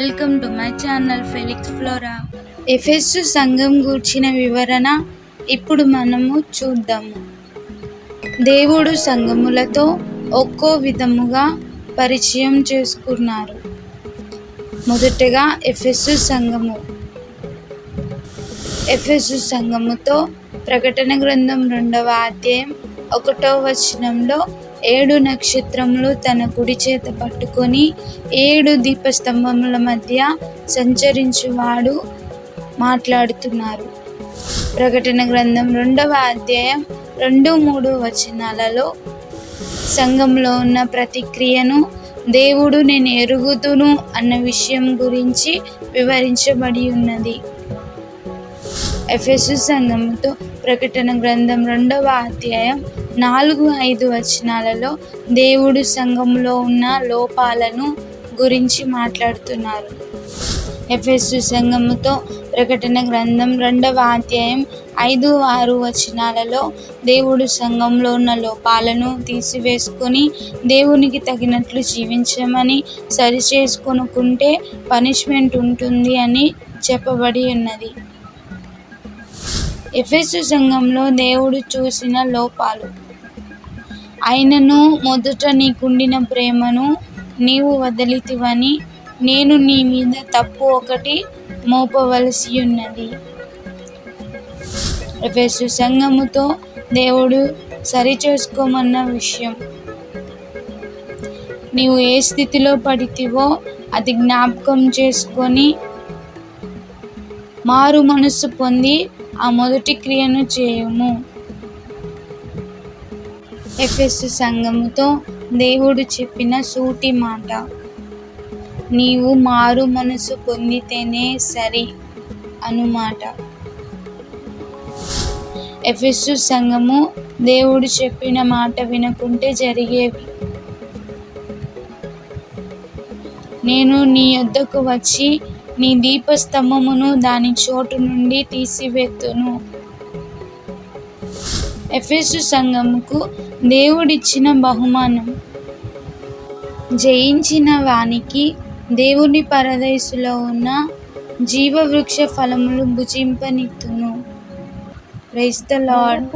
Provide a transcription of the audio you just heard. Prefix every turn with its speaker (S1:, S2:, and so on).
S1: Welcome to my channel Felix Flora. Ephesus సంఘం గూర్చిన వివరణ ఇప్పుడు మనము చూద్దాము. దేవుడు సంఘములతో ఒక్కో విధముగా పరిచయం చేసుకున్నారు. మొదటగా ఎఫెసు సంఘము. ఎఫెసు సంఘముతో ప్రకటన గ్రంథం రెండవ అధ్యాయం ఒకటో వచనంలో ఏడు నక్షత్రములు తన కుడి చేత పట్టుకొని ఏడు దీపస్తంభముల మధ్య సంచరించువాడు మాట్లాడుతున్నారు. ప్రకటన గ్రంథం రెండవ అధ్యాయం రెండు మూడు వచనాలలో సంఘంలో ఉన్న ప్రతిక్రియను దేవుడు నేను ఎరుగుదును అన్న విషయం గురించి వివరించబడి ఉన్నది. ఎఫెసు సంఘంతో ప్రకటన గ్రంథం రెండవ అధ్యాయం నాలుగు ఐదు వచనాలలో దేవుడు సంఘంలో ఉన్న లోపాలను గురించి మాట్లాడుతున్నారు. ఎఫెసు సంఘముతో ప్రకటన గ్రంథం రెండవ అధ్యాయం ఐదు ఆరు వచనాలలో దేవుడు సంఘంలో ఉన్న లోపాలను తీసివేసుకొని దేవునికి తగినట్లు జీవించమని సరిచేసుకొనుకుంటే పనిష్మెంట్ ఉంటుంది అని చెప్పబడి ఉన్నది. ఎఫెసు సంఘంలో దేవుడు చూసిన లోపాలు. ఆయనను మొదట నీకుండిన ప్రేమను నీవు వదిలితివని నేను నీ మీద తప్పు ఒకటి మోపవలసి ఉన్నది ఎఫెసు సంఘముతో దేవుడు సరిచేసుకోమన్న విషయం. నీవు ఏ స్థితిలో పడితివో అది జ్ఞాపకం చేసుకొని మారు మనసు పొంది ఆ మొదటి క్రియను చేయుము. ఎఫెస్ సంఘముతో దేవుడు చెప్పిన సూటి మాట. నీవు మారు మనసు పొందితేనే సరి అనుమాట ఎఫెస్సు సంఘము దేవుడు చెప్పిన మాట వినకుంటే జరిగేవి. నేను నీ యొద్దకు వచ్చి నీ దీపస్తంభమును దాని చోటు నుండి తీసివేతును. ఎఫెసు సంఘముకు దేవుడిచ్చిన బహుమానం. జయించిన వానికి దేవుని పరదేశులో ఉన్న జీవవృక్ష ఫలములు భుజింపనిత్తును. Price the lord.